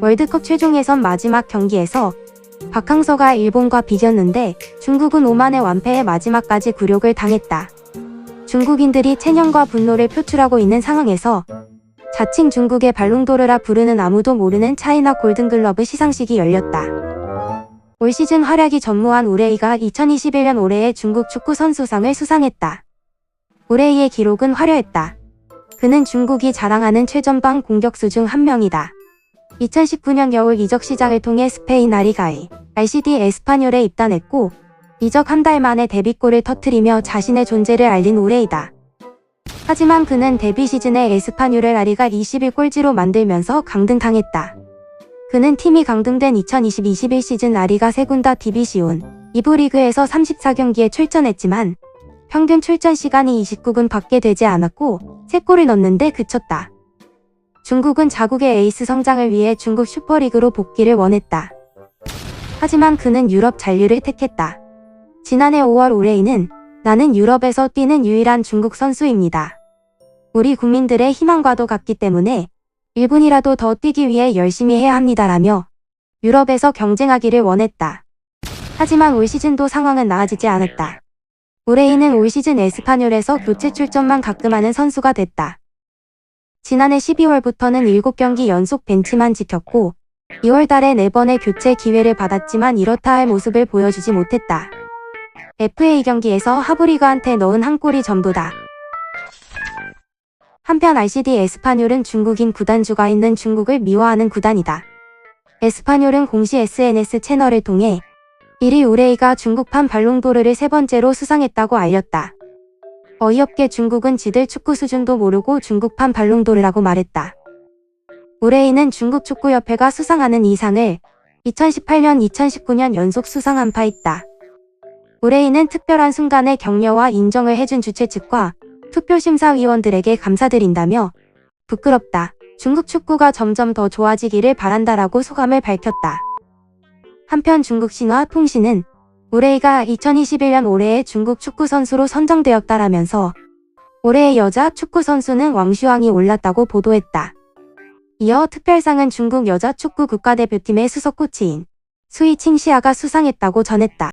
월드컵 최종 예선 마지막 경기에서 박항서가 일본과 비겼는데 중국은 오만의 완패에 마지막까지 굴욕을 당했다. 중국인들이 체념과 분노를 표출하고 있는 상황에서 자칭 중국의 발롱도르라 부르는 아무도 모르는 차이나 골든글러브 시상식이 열렸다. 올 시즌 활약이 전무한 우레이가 2021년 올해의 중국 축구 선수상을 수상했다. 우레이의 기록은 화려했다. 그는 중국이 자랑하는 최전방 공격수 중 한 명이다. 2019년 겨울 이적 시장을 통해 스페인 아리가이, RCD 에스파뇰에 입단했고 이적 한 달 만에 데뷔골을 터트리며 자신의 존재를 알린 우레이다. 하지만 그는 데뷔 시즌에 에스파뇰을 아리가 21골지로 만들면서 강등당했다. 그는 팀이 강등된 2020-21 시즌 아리가 세군다 디비시온 2부 리그에서 34경기에 출전했지만 평균 출전 시간이 29분 밖에 되지 않았고 3골을 넣는데 그쳤다. 중국은 자국의 에이스 성장을 위해 중국 슈퍼리그로 복귀를 원했다. 하지만 그는 유럽 잔류를 택했다. 지난해 5월 우레이는 나는 유럽에서 뛰는 유일한 중국 선수입니다. 우리 국민들의 희망과도 같기 때문에 1분이라도 더 뛰기 위해 열심히 해야 합니다라며 유럽에서 경쟁하기를 원했다. 하지만 올 시즌도 상황은 나아지지 않았다. 우레이는 올 시즌 에스파뇰에서 교체 출전만 가끔 하는 선수가 됐다. 지난해 12월부터는 7경기 연속 벤치만 지켰고 2월 달에 4번의 교체 기회를 받았지만 이렇다 할 모습을 보여주지 못했다. FA 경기에서 하브리그한테 넣은 한 골이 전부다. 한편 RCD 에스파뇰은 중국인 구단주가 있는 중국을 미워하는 구단이다. 에스파뇰은 공시 SNS 채널을 통해 1위 우레이가 중국판 발롱도르를 세 번째로 수상했다고 알렸다. 어이없게 중국은 지들 축구 수준도 모르고 중국판 발롱도르라고 말했다. 우레이는 중국 축구협회가 수상하는 이상을 2018년, 2019년 연속 수상한 바 있다. 우레이는 특별한 순간에 격려와 인정을 해준 주최 측과 투표심사위원들에게 감사드린다며 부끄럽다. 중국 축구가 점점 더 좋아지기를 바란다라고 소감을 밝혔다. 한편 중국 신화 통신은 우레이가 2021년 올해의 중국 축구 선수로 선정되었다라면서 올해의 여자 축구 선수는 왕슈왕이 올랐다고 보도했다. 이어 특별상은 중국 여자 축구 국가대표팀의 수석 코치인 수이 칭시아가 수상했다고 전했다.